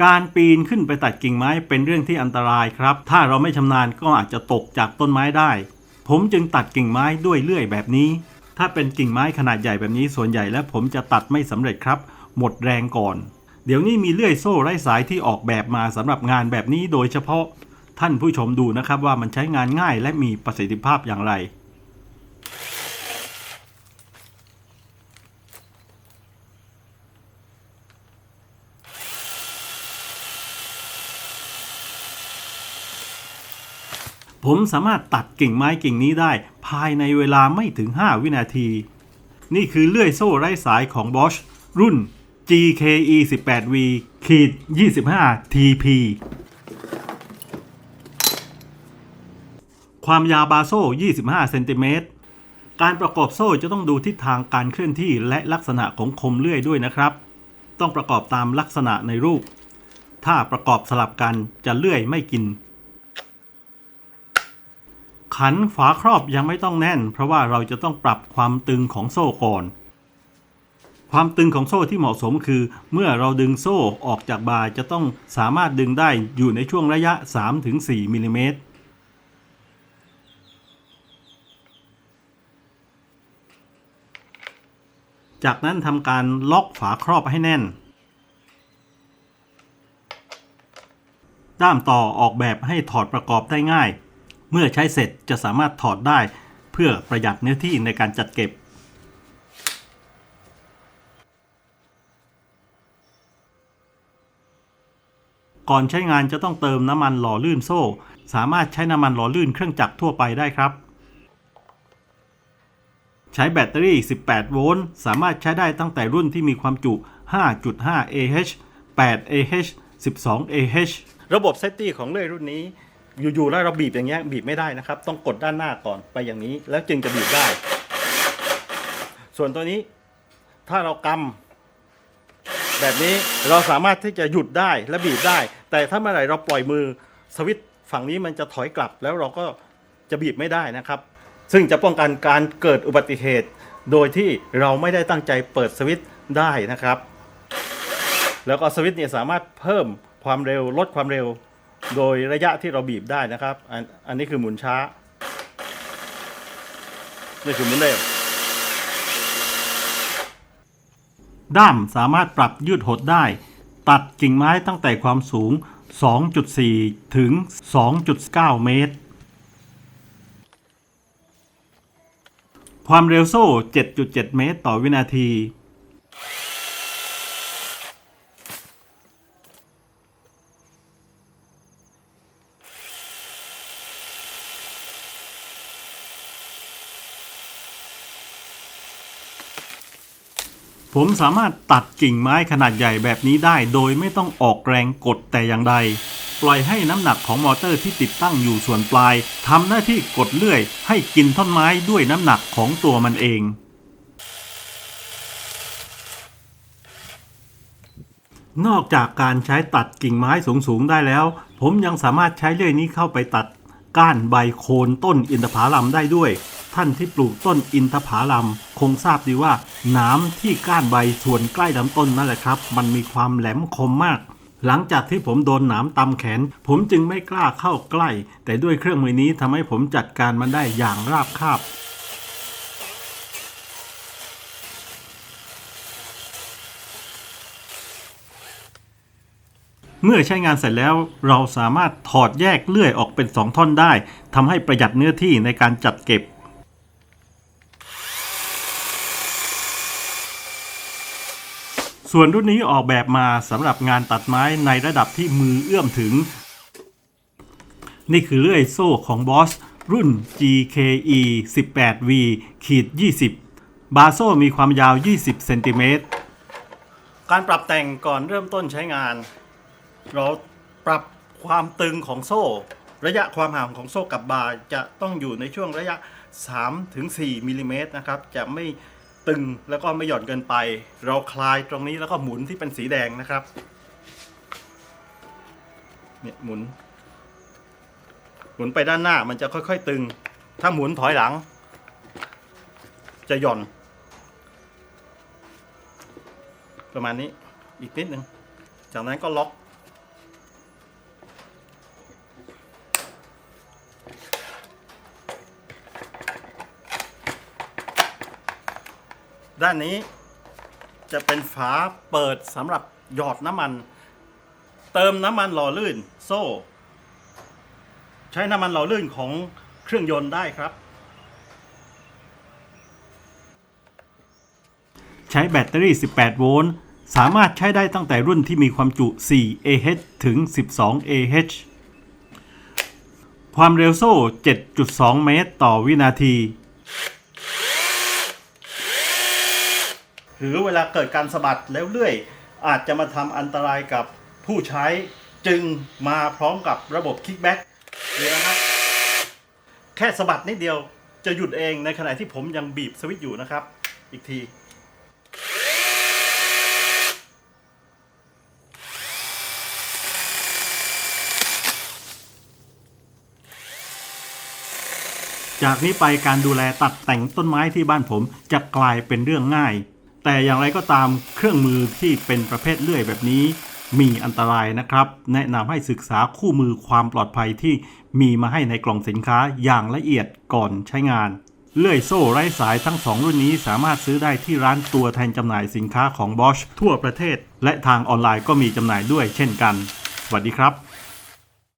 การปีนขึ้นไปตัดกิ่งไม้เป็นเรื่องที่อันตรายครับ ถ้าเราไม่ชำนาญก็อาจจะตกจากต้นไม้ได้ ผมจึงตัดกิ่งไม้ด้วยเลื่อยแบบนี้ ถ้าเป็นกิ่งไม้ขนาดใหญ่แบบนี้ส่วนใหญ่แล้วผมจะตัดไม่สำเร็จครับ หมดแรงก่อน เดี๋ยวนี้มีเลื่อยโซ่ไร้สายที่ออกแบบมาสำหรับงานแบบนี้โดยเฉพาะ ท่านผู้ชมดูนะครับว่ามันใช้งานง่ายและมีประสิทธิภาพอย่างไร ผมสามารถตัดกิ่งไม้กิ่งนี้ได้ ภายในเวลาไม่ถึง 5 วินาที นี่คือเลื่อยโซ่ไร้สายของ Bosch รุ่น GKE 18V ขีด25 TP ความยาวบาโซ่ 25 เซนติเมตร การประกอบโซ่จะต้องดูทิศทางการเคลื่อนที่และลักษณะของคมเลื่อยด้วยนะครับ ต้องประกอบตามลักษณะในรูป ถ้าประกอบสลับกันจะเลื่อยไม่กิน ขันฝาครอบยังไม่ต้องแน่น เพราะว่าเราจะต้องปรับความตึงของโซ่ก่อน ความตึงของโซ่ที่เหมาะสมคือ เมื่อเราดึงโซ่ออกจากบาจะต้องสามารถดึงได้อยู่ในช่วงระยะ 3-4มิลลิเมตรจากนั้นทำการล็อกฝาครอบให้แน่น ด้ามต่อออกแบบให้ถอดประกอบได้ง่าย เมื่อใช้เสร็จจะสามารถถอดได้เพื่อประหยัดเนื้อที่ในการจัดเก็บ ก่อนใช้งานจะต้องเติมน้ำมันหล่อลื่นโซ่ สามารถใช้น้ำมันหล่อลื่นเครื่องจักรทั่วไปได้ครับ ใช้แบตเตอรี่ 18 โวลต์ สามารถใช้ได้ตั้งแต่รุ่นที่มีความจุ 5.5 Ah 8 Ah 12 Ah ระบบเซฟตี้ของเลื่อยรุ่นนี้ อยู่ๆแล้วเราบีบอย่างเงี้ยบีบไม่ได้นะครับ ต้องกดด้านหน้าก่อนไปอย่างนี้ แล้วจึงจะบีบได้ ส่วนตัวนี้ถ้าเรากำแบบนี้เราสามารถที่จะหยุดได้และบีบได้ แต่ถ้าเมื่อไหร่เราปล่อยมือสวิตช์ฝั่งนี้มันจะถอยกลับแล้วเราก็จะบีบไม่ได้นะครับ ซึ่งจะป้องกันการเกิดอุบัติเหตุ โดยที่เราไม่ได้ตั้งใจเปิดสวิตช์ได้นะครับ แล้วก็สวิตช์เนี่ยสามารถเพิ่มความเร็วลดความเร็ว โดยระยะที่เราบีบได้นะครับ อันอันนี้คือหมุนช้า นี่คือหมุนเร็ว ด้ามสามารถปรับยืดหดได้ ตัดกิ่งไม้ตั้งแต่ความสูง 2.4 ถึง 2.9 เมตร ความเร็วโซ่ 7.7 เมตรต่อวินาที ผมสามารถตัดกิ่งไม้ขนาดใหญ่แบบนี้ได้ โดยไม่ต้องออกแรงกดแต่อย่างใด ปล่อยให้น้ำหนักของมอเตอร์ที่ติดตั้งอยู่ส่วนปลายทำหน้าที่กดเลื่อย ให้กินท่อนไม้ด้วยน้ำหนักของตัวมันเอง นอกจากการใช้ตัดกิ่งไม้สูงๆได้แล้ว ผมยังสามารถใช้เลื่อยนี้เข้าไปตัดก้านใบโคนต้นอินทผลัมได้ด้วย ท่านที่ปลูกต้นอินทผลัมคงทราบดีว่าหน้ำที่ก้านใบส่วนใกล้ลำต้นนั่นแหละครับ มันมีความแหลมคมมาก หลังจากที่ผมโดนหนามตำแขน ผมจึงไม่กล้าเข้าใกล้ แต่ด้วยเครื่องมือนี้ทำให้ผมจัดการมันได้อย่างราบคาบเมื่อใช้งานเสร็จแล้วเราสามารถถอดแยกเลื่อยออกเป็น 2 ท่อนได้ทำให้ประหยัดเนื้อที่ในการจัดเก็บ ส่วนรุ่นนี้ออกแบบมาสำหรับงานตัดไม้ในระดับที่มือเอื้อมถึง นี่คือเลื่อยโซ่ของบอสรุ่น GKE 18V ขีด20 บาโซ่มีความยาว 20 เซนติเมตร การปรับแต่งก่อนเริ่มต้นใช้งาน เราปรับความตึงของโซ่ ระยะความห่างของโซ่กับบาจะต้องอยู่ในช่วงระยะ 3-4มิลลิเมตรนะครับ จะไม่ ตึงแล้วก็ไม่หย่อนเกินไป เราคลายตรงนี้แล้วก็หมุนที่เป็นสีแดงนะครับเนี่ยหมุน หมุนไปด้านหน้ามันจะค่อยๆตึง ถ้าหมุนถอยหลัง จะหย่อน ประมาณนี้อีกนิดหนึ่งจากนั้นก็ล็อก ด้านนี้จะเป็นฝาเปิดสำหรับหยอดน้ำมัน เติมน้ำมันหล่อลื่นโซ่ ใช้น้ำมันหล่อลื่นของเครื่องยนต์ได้ครับ ใช้แบตเตอรี่ 18 โวลต์สามารถใช้ได้ตั้งแต่รุ่นที่มีความจุ 4 Ah ถึง 12 Ah ความเร็วโซ่ 7.2 เมตร ต่อวินาที หรือเวลาเกิดการสะบัดแล้วเลื่อย อาจจะมาทำอันตรายกับผู้ใช้จึงมาพร้อมกับระบบคิกแบ็กนี่นะครับ แค่สะบัดนิดเดียวจะหยุดเองในขณะที่ผมยังบีบสวิตช์อยู่นะครับ อีกที จากนี้ไปการดูแลตัดแต่งต้นไม้ที่บ้านผมจะกลายเป็นเรื่องง่าย แต่อย่างไรก็ตามเครื่องมือที่เป็นประเภทเลื่อยแบบนี้มีอันตรายนะครับ แนะนำให้ศึกษาคู่มือความปลอดภัยที่มีมาให้ในกล่องสินค้าอย่างละเอียดก่อนใช้งาน เลื่อยโซ่ไร้สายทั้งสองรุ่นนี้สามารถซื้อได้ที่ร้านตัวแทนจำหน่ายสินค้าของ Bosch ทั่วประเทศ และทางออนไลน์ก็มีจำหน่ายด้วยเช่นกัน สวัสดีครับ